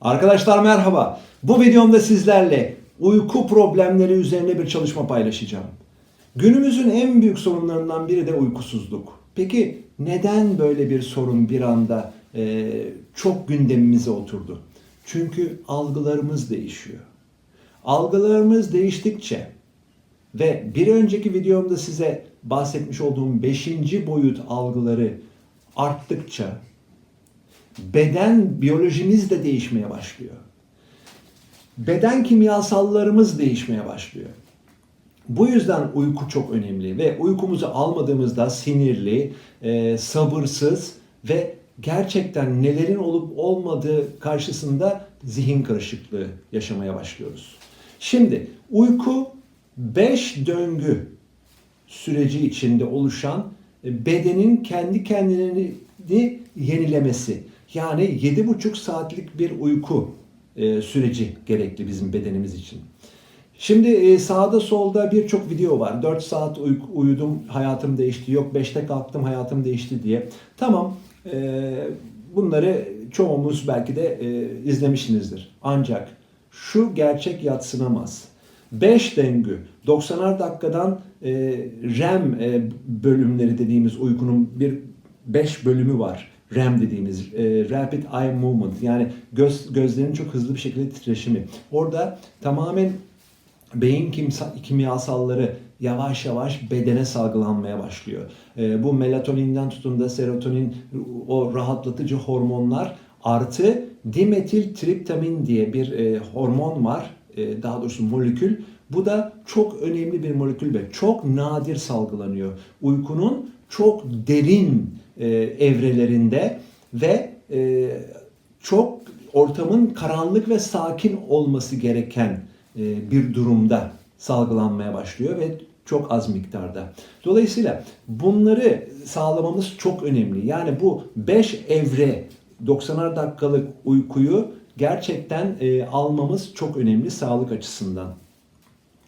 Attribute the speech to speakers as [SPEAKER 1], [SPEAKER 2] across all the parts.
[SPEAKER 1] Arkadaşlar merhaba. Bu videomda sizlerle uyku problemleri üzerine bir çalışma paylaşacağım. Günümüzün en büyük sorunlarından biri de uykusuzluk. Peki neden böyle bir sorun bir anda e, çok gündemimize oturdu? Çünkü algılarımız değişiyor. Algılarımız değiştikçe ve bir önceki videomda size bahsetmiş olduğum 5. boyut algıları arttıkça beden biyolojimiz de değişmeye başlıyor. Beden kimyasallarımız değişmeye başlıyor. Bu yüzden uyku çok önemli ve uykumuzu almadığımızda sinirli, e, sabırsız ve gerçekten nelerin olup olmadığı karşısında zihin karışıklığı yaşamaya başlıyoruz. Şimdi uyku 5 döngü süreci içinde oluşan e, bedenin kendi kendini yenilemesi. Yani 7,5 saatlik bir uyku e, süreci gerekli bizim bedenimiz için. Şimdi e, sağda solda birçok video var. 4 saat uy- uyudum hayatım değişti. Yok 5'te kalktım hayatım değişti diye. Tamam e, bunları çoğumuz belki de e, izlemişsinizdir. Ancak şu gerçek yatsınamaz. 5 döngü 90'ar dakikadan REM bölümleri dediğimiz uykunun bir 5 bölümü var. REM dediğimiz e, Rapid Eye Movement yani göz gözlerin çok hızlı bir şekilde titreşimi. Orada tamamen beyin kimyasalları yavaş yavaş bedene salgılanmaya başlıyor. E, bu melatoninden tutun da serotonin o rahatlatıcı hormonlar artı dimetil triptamin diye bir e, hormon var. E, daha doğrusu molekül. Bu da çok önemli bir molekül ve çok nadir salgılanıyor. Uykunun çok derin e, evrelerinde ve e, çok ortamın karanlık ve sakin olması gereken e, bir durumda salgılanmaya başlıyor ve çok az miktarda. Dolayısıyla bunları sağlamamız çok önemli. Yani bu 5 evre 90'ar dakikalık uykuyu gerçekten e, almamız çok önemli sağlık açısından.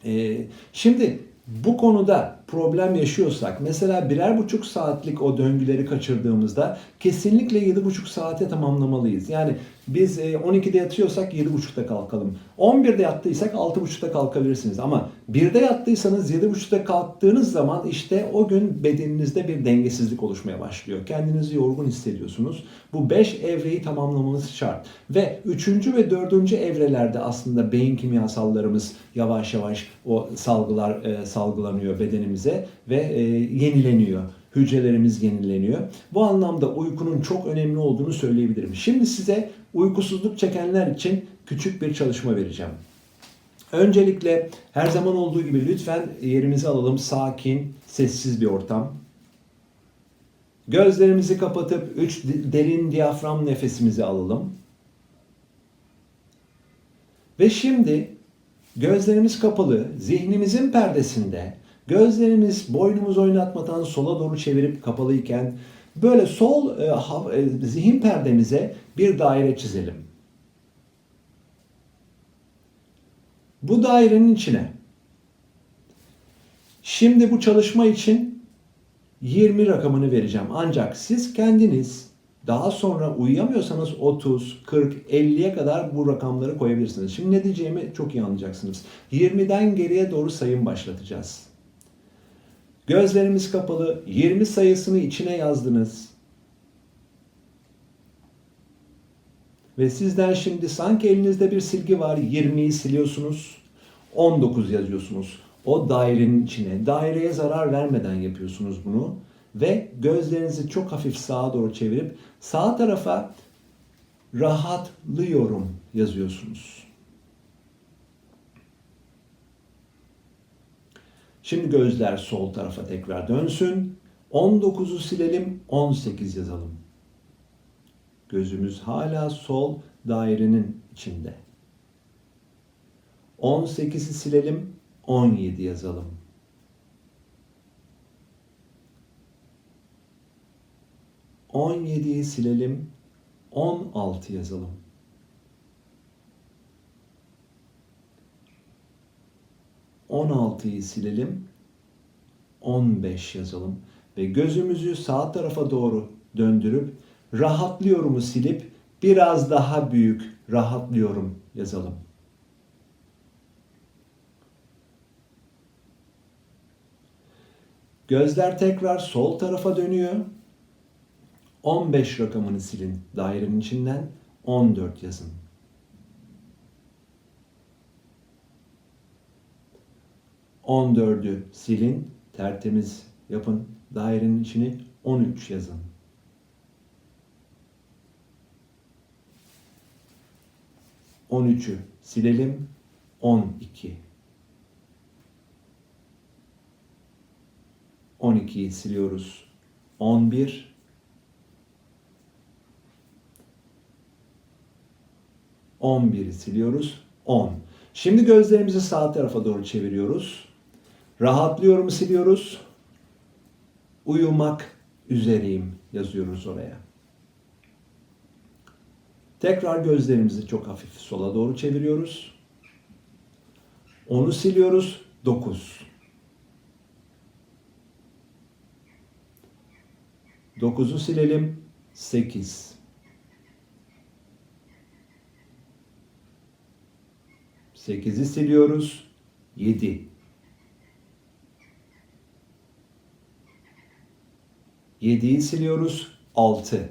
[SPEAKER 1] E, şimdi bu konuda problem yaşıyorsak mesela birer buçuk saatlik o döngüleri kaçırdığımızda kesinlikle yedi buçuk saate tamamlamalıyız. Yani biz e, 12'de yatıyorsak yedi buçukta kalkalım. 11'de yattıysak altı buçukta kalkabilirsiniz. Ama 1'de yattıysanız yedi buçukta kalktığınız zaman işte o gün bedeninizde bir dengesizlik oluşmaya başlıyor. Kendinizi yorgun hissediyorsunuz. Bu 5 evreyi tamamlamanız şart. Ve 3. ve 4. evrelerde aslında beyin kimyasallarımız yavaş yavaş o salgılar e, salgılanıyor bedenimize ve e, yenileniyor. Hücrelerimiz yenileniyor. Bu anlamda uykunun çok önemli olduğunu söyleyebilirim. Şimdi size uykusuzluk çekenler için küçük bir çalışma vereceğim. Öncelikle her zaman olduğu gibi lütfen yerimizi alalım. Sakin, sessiz bir ortam. Gözlerimizi kapatıp 3 derin diyafram nefesimizi alalım. Ve şimdi gözlerimiz kapalı, zihnimizin perdesinde gözlerimiz boynumuz oynatmadan sola doğru çevirip kapalıyken böyle sol e, e, zihin perdemize bir daire çizelim. Bu dairenin içine şimdi bu çalışma için 20 rakamını vereceğim. Ancak siz kendiniz daha sonra uyuyamıyorsanız 30, 40, 50'ye kadar bu rakamları koyabilirsiniz. Şimdi ne diyeceğimi çok iyi anlayacaksınız. 20'den geriye doğru sayım başlatacağız. Gözlerimiz kapalı. 20 sayısını içine yazdınız. Ve sizden şimdi sanki elinizde bir silgi var. 20'yi siliyorsunuz. 19 yazıyorsunuz. O dairenin içine. Daireye zarar vermeden yapıyorsunuz bunu. Ve gözlerinizi çok hafif sağa doğru çevirip sağ tarafa rahatlıyorum yazıyorsunuz. Şimdi gözler sol tarafa tekrar dönsün. 19'u silelim, 18 yazalım. Gözümüz hala sol dairenin içinde. 18'i silelim, 17 yazalım. On yediyi silelim, 16 yazalım. On altıyı silelim, 15 yazalım ve gözümüzü sağ tarafa doğru döndürüp rahatlıyorumu silip biraz daha büyük rahatlıyorum yazalım. Gözler tekrar sol tarafa dönüyor. 15 rakamını silin dairenin içinden 14 yazın. On dördü silin, tertemiz yapın dairenin içini 13 yazın. On üçü silelim, 12. 12'yi siliyoruz. 11 11'i siliyoruz. 10. Şimdi gözlerimizi sağ tarafa doğru çeviriyoruz. Rahatlıyorum siliyoruz. Uyumak üzereyim yazıyoruz oraya. Tekrar gözlerimizi çok hafif sola doğru çeviriyoruz. Onu siliyoruz. 9. 9'u silelim. 8. 8'i siliyoruz. 7. 7'yi siliyoruz. 6.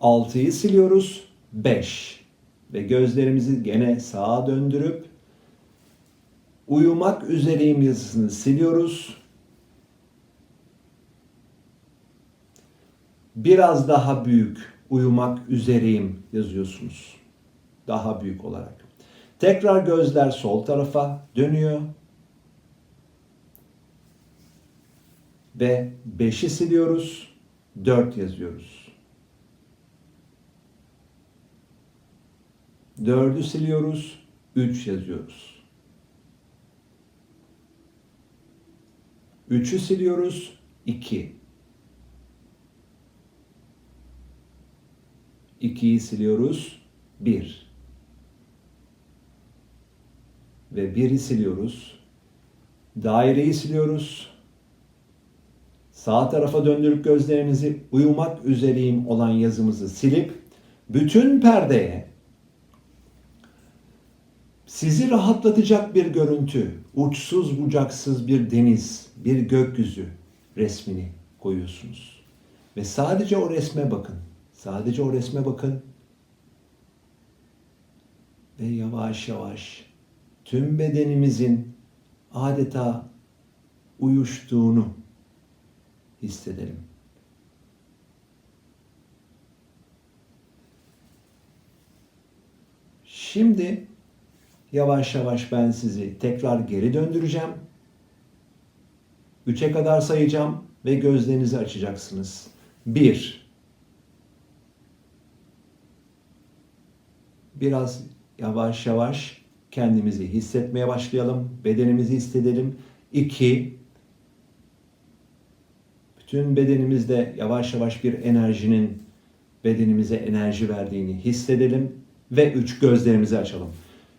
[SPEAKER 1] 6'yı siliyoruz. 5. Ve gözlerimizi gene sağa döndürüp uyumak üzereyim yazısını siliyoruz. Biraz daha büyük uyumak üzereyim yazıyorsunuz. Daha büyük olarak. Tekrar gözler sol tarafa dönüyor. Ve 5'i siliyoruz. 4 yazıyoruz. 4'ü siliyoruz. 3 yazıyoruz. 3'ü siliyoruz. 2. 2'yi siliyoruz. 1. Ve 1'i siliyoruz. Daireyi siliyoruz. Sağ tarafa döndürüp gözlerinizi uyumak üzereyim olan yazımızı silip bütün perdeye sizi rahatlatacak bir görüntü, uçsuz bucaksız bir deniz, bir gökyüzü resmini koyuyorsunuz. Ve sadece o resme bakın. Sadece o resme bakın. Ve yavaş yavaş tüm bedenimizin adeta uyuştuğunu hissedelim. Şimdi yavaş yavaş ben sizi tekrar geri döndüreceğim. Üçe kadar sayacağım ve gözlerinizi açacaksınız. Bir. Biraz yavaş yavaş kendimizi hissetmeye başlayalım. Bedenimizi hissedelim. İki. Bütün bedenimizde yavaş yavaş bir enerjinin bedenimize enerji verdiğini hissedelim. Ve üç gözlerimizi açalım.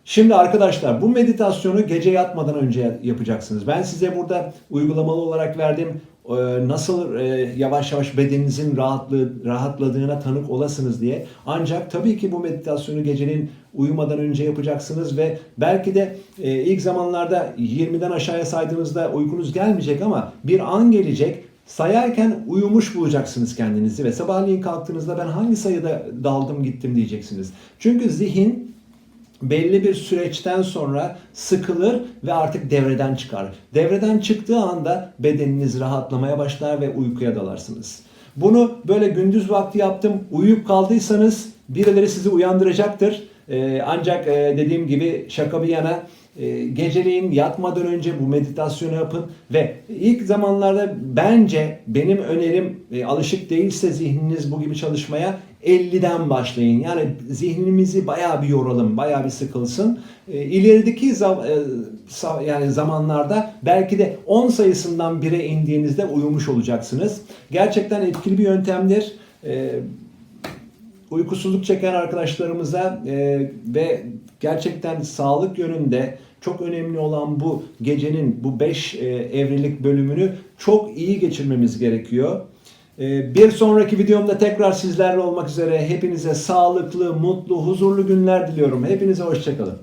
[SPEAKER 1] Şimdi arkadaşlar bu meditasyonu gece yatmadan önce yapacaksınız. Ben size burada uygulamalı olarak verdim. Ee, nasıl e, yavaş yavaş bedeninizin rahatlığı, rahatladığına tanık olasınız diye. Ancak tabii ki bu meditasyonu gecenin uyumadan önce yapacaksınız ve belki de e, ilk zamanlarda 20'den aşağıya saydığınızda uykunuz gelmeyecek ama bir an gelecek sayarken uyumuş bulacaksınız kendinizi ve sabahleyin kalktığınızda ben hangi sayıda daldım gittim diyeceksiniz. Çünkü zihin belli bir süreçten sonra sıkılır ve artık devreden çıkar. Devreden çıktığı anda bedeniniz rahatlamaya başlar ve uykuya dalarsınız. Bunu böyle gündüz vakti yaptım. Uyuyup kaldıysanız birileri sizi uyandıracaktır. Ee, ancak e, dediğim gibi şaka bir yana geceleyin yatmadan önce bu meditasyonu yapın ve ilk zamanlarda bence benim önerim e, alışık değilse zihniniz bu gibi çalışmaya 50'den başlayın. Yani zihnimizi bayağı bir yoralım, bayağı bir sıkılsın. E, ilerideki e, yani zamanlarda belki de 10 sayısından 1'e indiğinizde uyumuş olacaksınız. Gerçekten etkili bir yöntemdir. E, uykusuzluk çeken arkadaşlarımıza e, ve gerçekten sağlık yönünde çok önemli olan bu gecenin bu 5 evrelik bölümünü çok iyi geçirmemiz gerekiyor. Ee, Bir sonraki videomda tekrar sizlerle olmak üzere. Hepinize sağlıklı, mutlu, huzurlu günler diliyorum. Hepinize hoşçakalın.